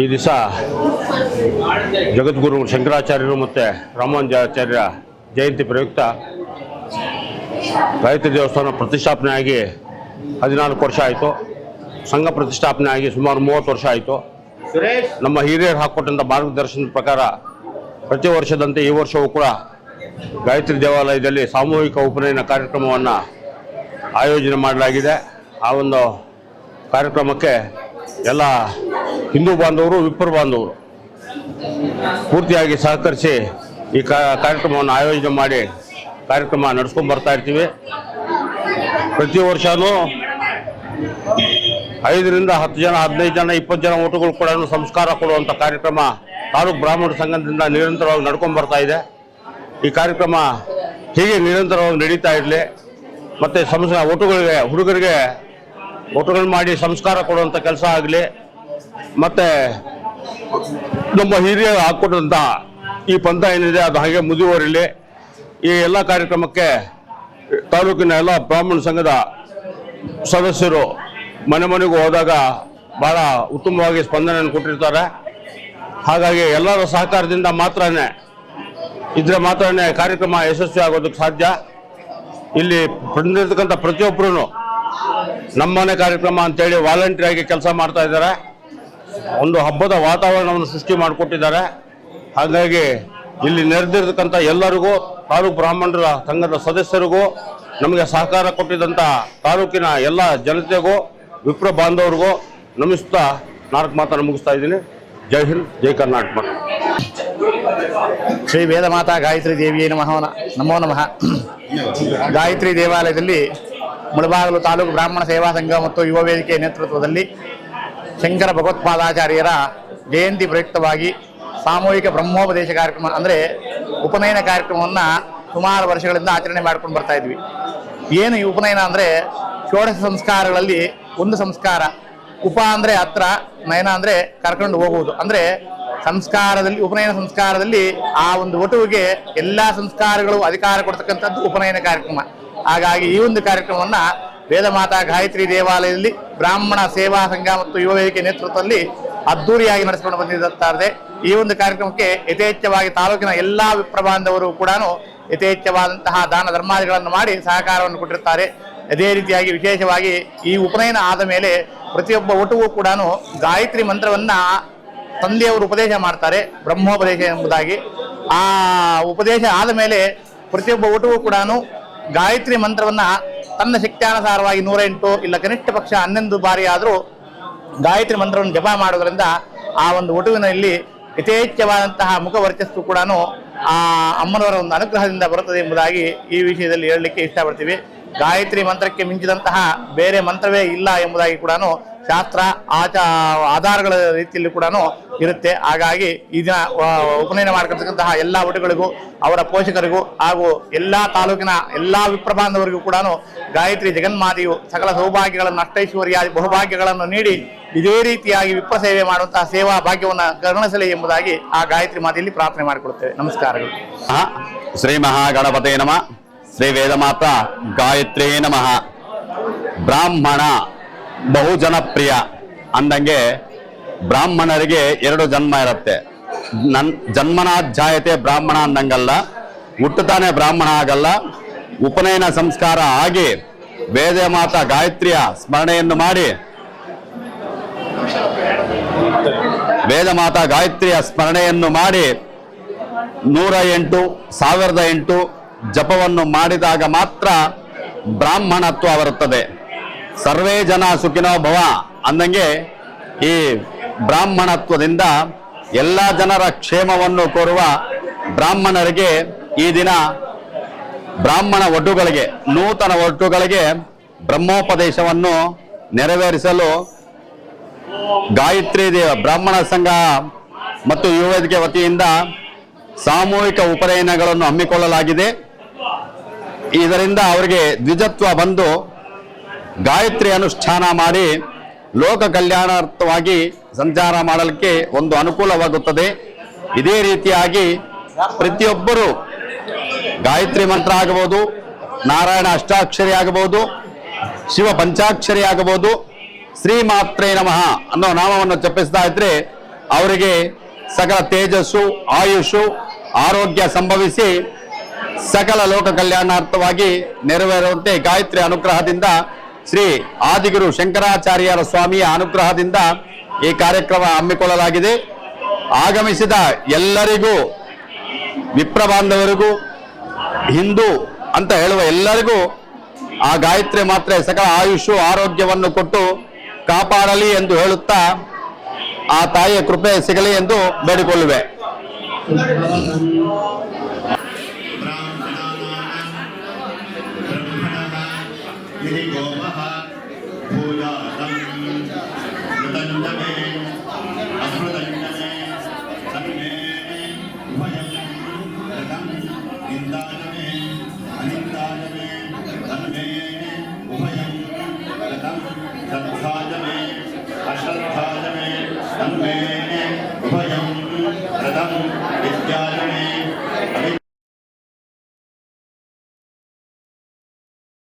ಈ ದಿವಸ ಜಗದ್ಗುರು ಶಂಕರಾಚಾರ್ಯರು ಮತ್ತು ರಾಮಾನುಜಾಚಾರ್ಯರ ಜಯಂತಿ ಪ್ರಯುಕ್ತ ಗಾಯತ್ರಿ ದೇವಸ್ಥಾನ ಪ್ರತಿಷ್ಠಾಪನೆ ಆಗಿ ಹದಿನಾಲ್ಕು ವರ್ಷ ಆಯಿತು. ಸಂಘ ಪ್ರತಿಷ್ಠಾಪನೆ ಆಗಿ ಸುಮಾರು ಮೂವತ್ತು ವರ್ಷ ಆಯಿತು. ನಮ್ಮ ಹಿರಿಯರು ಹಾಕ್ಕೊಟ್ಟಂಥ ಮಾರ್ಗದರ್ಶನದ ಪ್ರಕಾರ ಪ್ರತಿ ವರ್ಷದಂತೆ ಈ ವರ್ಷವೂ ಕೂಡ ಗಾಯತ್ರಿ ದೇವಾಲಯದಲ್ಲಿ ಸಾಮೂಹಿಕ ಉಪನಯನ ಕಾರ್ಯಕ್ರಮವನ್ನು ಆಯೋಜನೆ ಮಾಡಲಾಗಿದೆ. ಆ ಒಂದು ಕಾರ್ಯಕ್ರಮಕ್ಕೆ ಎಲ್ಲ ಹಿಂದೂ ಬಾಂಧವರು, ವಿಪ್ರ ಬಾಂಧವರು ಪೂರ್ತಿಯಾಗಿ ಸಹಕರಿಸಿ ಈ ಕಾರ್ಯಕ್ರಮವನ್ನು ಆಯೋಜನೆ ಮಾಡಿ ಕಾರ್ಯಕ್ರಮ ನಡೆಸ್ಕೊಂಡು ಬರ್ತಾ ಇರ್ತೀವಿ. ಪ್ರತಿ ವರ್ಷನೂ ಐದರಿಂದ ಹತ್ತು ಜನ, ಹದಿನೈದು ಜನ, ಇಪ್ಪತ್ತು ಜನ ಓಟುಗಳು ಕೂಡ ಸಂಸ್ಕಾರ ಕೊಡುವಂಥ ಕಾರ್ಯಕ್ರಮ ತಾಲೂಕು ಬ್ರಾಹ್ಮಣ ಸಂಘದಿಂದ ನಿರಂತರವಾಗಿ ನಡ್ಕೊಂಡು ಬರ್ತಾ ಇದೆ. ಈ ಕಾರ್ಯಕ್ರಮ ಹೀಗೆ ನಿರಂತರವಾಗಿ ನಡೀತಾ ಇರಲಿ. ಮತ್ತು ಸಂಸ್, ಓಟುಗಳಿಗೆ, ಹುಡುಗರಿಗೆ ಓಟುಗಳು ಮಾಡಿ ಸಂಸ್ಕಾರ ಕೊಡುವಂಥ ಕೆಲಸ ಆಗಲಿ. ಮತ್ತು ನಮ್ಮ ಹಿರಿಯರು ಹಾಕ್ಕೊಟ್ಟಂಥ ಈ ಪಂಥ ಏನಿದೆ, ಅದು ಹಾಗೆ ಮುಂದುವರಿಲಿ ಈ ಎಲ್ಲ ಕಾರ್ಯಕ್ರಮಕ್ಕೆ ತಾಲೂಕಿನ ಎಲ್ಲ ಬ್ರಾಹ್ಮಣ ಸಂಘದ ಸದಸ್ಯರು ಮನೆ ಮನೆಗೂ ಹೋದಾಗ ಬಹಳ ಉತ್ತಮವಾಗಿ ಸ್ಪಂದನೆಯನ್ನು ಕೊಟ್ಟಿರ್ತಾರೆ. ಹಾಗಾಗಿ ಎಲ್ಲರ ಸಹಕಾರದಿಂದ ಮಾತ್ರನೇ, ಇದ್ರೆ ಮಾತ್ರನೇ ಕಾರ್ಯಕ್ರಮ ಯಶಸ್ವಿ ಆಗೋದಕ್ಕೆ ಸಾಧ್ಯ. ಇಲ್ಲಿ ಬಂದಿರತಕ್ಕಂಥ ಪ್ರತಿಯೊಬ್ಬರೂ ನಮ್ಮನೆ ಕಾರ್ಯಕ್ರಮ ಅಂತೇಳಿ ವಾಲಂಟಿಯರ್ ಆಗಿ ಕೆಲಸ ಮಾಡ್ತಾ ಇದ್ದಾರೆ. ಒಂದು ಹಬ್ಬದ ವಾತಾವರಣವನ್ನು ಸೃಷ್ಟಿ ಮಾಡಿಕೊಟ್ಟಿದ್ದಾರೆ. ಹಾಗಾಗಿ ಇಲ್ಲಿ ನೆರೆದಿರ್ತಕ್ಕಂಥ ಎಲ್ಲರಿಗೂ, ತಾಲೂಕು ಬ್ರಾಹ್ಮಣರ ಸಂಘದ ಸದಸ್ಯರಿಗೂ, ನಮಗೆ ಸಹಕಾರ ಕೊಟ್ಟಿದ್ದಂಥ ತಾಲೂಕಿನ ಎಲ್ಲ ಜನತೆಗೂ, ವಿಪ್ರ ಬಾಂಧವರಿಗೂ ನಮಿಸ್ತಾ. ನಾಲ್ಕು ಮಾತನ್ನು ಮುಗಿಸ್ತಾ ಇದ್ದೀನಿ. ಜೈ ಹಿಂದ್, ಜೈ ಕರ್ನಾಟಕ. ಶ್ರೀ ವೇದಮಾತಾ ಗಾಯತ್ರಿ ದೇವಿಯೇ ನಮಃ. ನಮೋ ನಮಃ. ಗಾಯತ್ರಿ ದೇವಾಲಯದಲ್ಲಿ ಮುಳಬಾಗಲು ತಾಲೂಕು ಬ್ರಾಹ್ಮಣ ಸೇವಾ ಸಂಘ ಮತ್ತು ಯುವ ವೇದಿಕೆ ನೇತೃತ್ವದಲ್ಲಿ ಶಂಕರ ಭಗವತ್ಪಾದಾಚಾರ್ಯರ ಜಯಂತಿ ಪ್ರಯುಕ್ತವಾಗಿ ಸಾಮೂಹಿಕ ಬ್ರಹ್ಮೋಪದೇಶ ಕಾರ್ಯಕ್ರಮ, ಅಂದರೆ ಉಪನಯನ ಕಾರ್ಯಕ್ರಮವನ್ನು ಸುಮಾರು ವರ್ಷಗಳಿಂದ ಆಚರಣೆ ಮಾಡ್ಕೊಂಡು ಬರ್ತಾ ಇದ್ವಿ. ಏನು ಈ ಉಪನಯನ ಅಂದರೆ, ಷೋಡಶ ಸಂಸ್ಕಾರಗಳಲ್ಲಿ ಒಂದು ಸಂಸ್ಕಾರ, ಉಪ ಅಂದರೆ ಹತ್ರ, ನಯನ ಅಂದರೆ ಕರ್ಕೊಂಡು ಹೋಗುವುದು. ಅಂದರೆ ಸಂಸ್ಕಾರದಲ್ಲಿ, ಉಪನಯನ ಸಂಸ್ಕಾರದಲ್ಲಿ ಆ ಒಂದು ಒಟುವಿಗೆ ಎಲ್ಲ ಸಂಸ್ಕಾರಗಳು ಅಧಿಕಾರ ಕೊಡ್ತಕ್ಕಂಥದ್ದು ಉಪನಯನ ಕಾರ್ಯಕ್ರಮ. ಹಾಗಾಗಿ ಈ ಒಂದು ಕಾರ್ಯಕ್ರಮವನ್ನ ವೇದಮಾತಾ ಗಾಯತ್ರಿ ದೇವಾಲಯದಲ್ಲಿ ಬ್ರಾಹ್ಮಣ ಸೇವಾ ಸಂಘ ಮತ್ತು ಯುವ ವೇದಿಕೆ ನೇತೃತ್ವದಲ್ಲಿ ಅದ್ದೂರಿಯಾಗಿ ನಡೆಸಿಕೊಂಡು ಬಂದಿರುತ್ತಾರೆ ಈ ಒಂದು ಕಾರ್ಯಕ್ರಮಕ್ಕೆ ಯಥೇಚ್ಛವಾಗಿ ತಾಲೂಕಿನ ಎಲ್ಲಾ ವಿಪ್ರಬಾಂಧವರು ಕೂಡ ಯಥೇಚ್ಛವಾದಂತಹ ದಾನ ಧರ್ಮಾದಿಗಳನ್ನು ಮಾಡಿ ಸಹಕಾರವನ್ನು ಕೊಟ್ಟಿರ್ತಾರೆ ಅದೇ ರೀತಿಯಾಗಿ ವಿಶೇಷವಾಗಿ ಈ ಉಪನಯನ ಆದ ಮೇಲೆ ಪ್ರತಿಯೊಬ್ಬ ಒಟುವು ಕೂಡ ಗಾಯತ್ರಿ ಮಂತ್ರವನ್ನ ತಂದೆಯವರು ಉಪದೇಶ ಮಾಡ್ತಾರೆ, ಬ್ರಹ್ಮೋಪದೇಶ ಎಂಬುದಾಗಿ. ಆ ಉಪದೇಶ ಆದ ಮೇಲೆ ಪ್ರತಿಯೊಬ್ಬ ಒಟುವು ಕೂಡ ಗಾಯತ್ರಿ ಮಂತ್ರವನ್ನ ತನ್ನ ಶಕ್ತಿಯಾನುಸಾರವಾಗಿ ನೂರೆಂಟು ಇಲ್ಲ ಕನಿಷ್ಠ ಪಕ್ಷ ಹನ್ನೊಂದು ಬಾರಿ ಆದರೂ ಗಾಯತ್ರಿ ಮಂತ್ರವನ್ನು ಜಪ ಮಾಡೋದ್ರಿಂದ ಆ ಒಂದು ಒಟುವಿನಲ್ಲಿ ಯಥೇಚ್ಛವಾದಂತಹ ಮುಖ ವರ್ಚಸ್ಸು ಕೂಡ ಆ ಅಮ್ಮನವರ ಒಂದು ಅನುಗ್ರಹದಿಂದ ಬರುತ್ತದೆ ಎಂಬುದಾಗಿ ಈ ವಿಷಯದಲ್ಲಿ ಹೇಳಲಿಕ್ಕೆ ಇಷ್ಟಪಡ್ತೀವಿ. ಗಾಯತ್ರಿ ಮಂತ್ರಕ್ಕೆ ಮಿಂಚಿದಂತಹ ಬೇರೆ ಮಂತ್ರವೇ ಇಲ್ಲ ಎಂಬುದಾಗಿ ಕೂಡ ಶಾಸ್ತ್ರ ಆಚ ಆಧಾರಗಳ ರೀತಿಯಲ್ಲಿ ಕೂಡ ಇರುತ್ತೆ. ಹಾಗಾಗಿ ಈ ದಿನ ಉಪನಯನ ಮಾಡ್ಕೊಳ್ತಕ್ಕಂತಹ ಎಲ್ಲ ಒಟುಗಳಿಗೂ ಅವರ ಪೋಷಕರಿಗೂ ಹಾಗೂ ಎಲ್ಲಾ ತಾಲೂಕಿನ ಎಲ್ಲಾ ವಿಪ್ರಬಾಂಧವರಿಗೂ ಕೂಡ ಗಾಯತ್ರಿ ಜಗನ್ಮಾತೆಯು ಸಕಲ ಸೌಭಾಗ್ಯಗಳನ್ನು ಅಷ್ಟೈಶ್ವರ್ಯಾದಿ ಬಹುಭಾಗ್ಯಗಳನ್ನು ನೀಡಿ ಇದೇ ರೀತಿಯಾಗಿ ವಿಪ್ರ ಸೇವೆ ಮಾಡುವಂತಹ ಸೇವಾ ಭಾಗ್ಯವನ್ನು ಗಮನಿಸಲಿ ಎಂಬುದಾಗಿ ಆ ಗಾಯತ್ರಿ ಮಾತೆಯಲ್ಲಿ ಪ್ರಾರ್ಥನೆ ಮಾಡಿಕೊಡುತ್ತೇವೆ. ನಮಸ್ಕಾರಗಳು. ನಮಃ ಶ್ರೀ ಮಹಾಗಣಪತೇ ನಮಃ. ಶ್ರೀ ವೇದಮಾತ ಗಾಯತ್ರಿ ನಮಃ. ಬ್ರಾಹ್ಮಣ ಬಹು ಜನಪ್ರಿಯ ಅಂದಂಗೆ ಬ್ರಾಹ್ಮಣರಿಗೆ ಎರಡು ಜನ್ಮ ಇರುತ್ತೆ. ನನ್ ಜನ್ಮನಾಧ್ಯಾಯತೆ ಬ್ರಾಹ್ಮಣ ಅಂದಂಗಲ್ಲ, ಹುಟ್ಟುತ್ತಾನೆ ಬ್ರಾಹ್ಮಣ ಆಗಲ್ಲ. ಉಪನಯನ ಸಂಸ್ಕಾರ ಆಗಿ ವೇದ ಮಾತ ಗಾಯತ್ರಿಯ ಸ್ಮರಣೆಯನ್ನು ಮಾಡಿ ವೇದಮಾತ ಗಾಯತ್ರಿಯ ಸ್ಮರಣೆಯನ್ನು ಮಾಡಿ ನೂರ ಎಂಟು, ಸಾವಿರದ ಎಂಟು ಜಪವನ್ನು ಮಾಡಿದಾಗ ಮಾತ್ರ ಬ್ರಾಹ್ಮಣತ್ವ ಬರುತ್ತದೆ. ಸರ್ವೇ ಜನ ಸುಖಿನೋ ಭವ ಅಂದಂಗೆ ಈ ಬ್ರಾಹ್ಮಣತ್ವದಿಂದ ಎಲ್ಲ ಜನರ ಕ್ಷೇಮವನ್ನು ಕೋರುವ ಬ್ರಾಹ್ಮಣರಿಗೆ ಈ ದಿನ ಬ್ರಾಹ್ಮಣ ಒಡ್ಡುಗಳಿಗೆ, ನೂತನ ಒಡ್ಡುಗಳಿಗೆ ಬ್ರಹ್ಮೋಪದೇಶವನ್ನು ನೆರವೇರಿಸಲು ಗಾಯತ್ರಿ ದೇವ, ಬ್ರಾಹ್ಮಣ ಸಂಘ ಮತ್ತು ಯುವ ವತಿಯಿಂದ ಸಾಮೂಹಿಕ ಉಪನಯನಗಳನ್ನು ಹಮ್ಮಿಕೊಳ್ಳಲಾಗಿದೆ. ಇದರಿಂದ ಅವರಿಗೆ ದ್ವಿಜತ್ವ ಬಂದು ಗಾಯತ್ರಿ ಅನುಷ್ಠಾನ ಮಾಡಿ ಲೋಕ ಕಲ್ಯಾಣಾರ್ಥವಾಗಿ ಸಂಚಾರ ಮಾಡಲಿಕ್ಕೆ ಒಂದು ಅನುಕೂಲವಾಗುತ್ತದೆ. ಇದೇ ರೀತಿಯಾಗಿ ಪ್ರತಿಯೊಬ್ಬರು ಗಾಯತ್ರಿ ಮಂತ್ರ ಆಗಬಹುದು, ನಾರಾಯಣ ಅಷ್ಟಾಕ್ಷರಿ ಆಗಬಹುದು, ಶಿವ ಪಂಚಾಕ್ಷರಿ ಆಗಬಹುದು, ಶ್ರೀ ಮಾತ್ರೇ ನಮಃ ಅನ್ನೋ ನಾಮವನ್ನು ಜಪಿಸ್ತಾ ಇದ್ರೆ ಅವರಿಗೆ ಸಕಲ ತೇಜಸ್ಸು ಆಯುಷು ಆರೋಗ್ಯ ಸಂಭವಿಸಿ ಸಕಲ ಲೋಕ ಕಲ್ಯಾಣಾರ್ಥವಾಗಿ ನೆರವೇರುವಂತೆ ಗಾಯತ್ರಿ ಅನುಗ್ರಹದಿಂದ ಶ್ರೀ ಆದಿಗುರು ಶಂಕರಾಚಾರ್ಯರ ಸ್ವಾಮಿಯ ಅನುಗ್ರಹದಿಂದ ಈ ಕಾರ್ಯಕ್ರಮ ಹಮ್ಮಿಕೊಳ್ಳಲಾಗಿದೆ. ಆಗಮಿಸಿದ ಎಲ್ಲರಿಗೂ, ವಿಪ್ರ ಬಾಂಧವರಿಗೂ, ಹಿಂದೂ ಅಂತ ಹೇಳುವ ಎಲ್ಲರಿಗೂ ಆ ಗಾಯತ್ರಿ ಮಾತ್ರೆ ಸಕಲ ಆಯುಷು ಆರೋಗ್ಯವನ್ನು ಕೊಟ್ಟು ಕಾಪಾಡಲಿ ಎಂದು ಹೇಳುತ್ತಾ ಆ ತಾಯಿಯ ಕೃಪೆ ಸಿಗಲಿ ಎಂದು ಬೇಡಿಕೊಳ್ಳುವೆ. Namah.